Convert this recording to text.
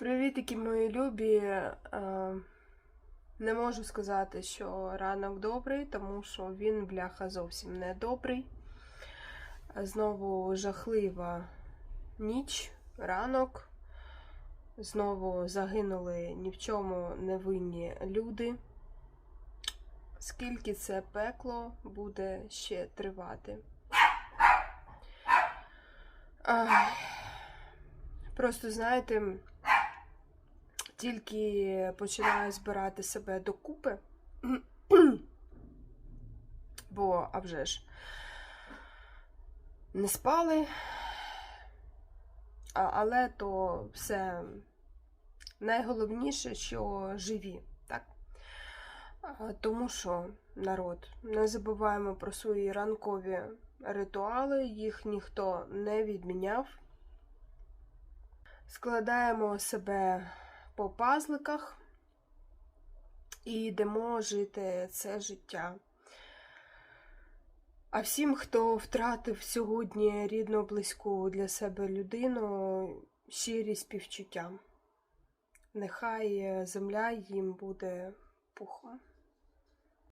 Привітики, мої любі. Е, Не можу сказати, що ранок добрий, тому що він, бляха, зовсім не добрий. Знову жахлива ніч, ранок. Знову загинули ні в чому невинні люди. Скільки це пекло буде ще тривати? Просто знаєте, тільки починаю збирати себе докупи, бо а вже ж не спали, а, але то все найголовніше, що живі, так? Тому що, народ, не забуваємо про свої ранкові ритуали, їх ніхто не відміняв. Складаємо себе по пазликах і йдемо жити це життя. А всім, хто втратив сьогодні рідну, близьку для себе людину, щирі співчуття. Нехай земля їм буде пухом.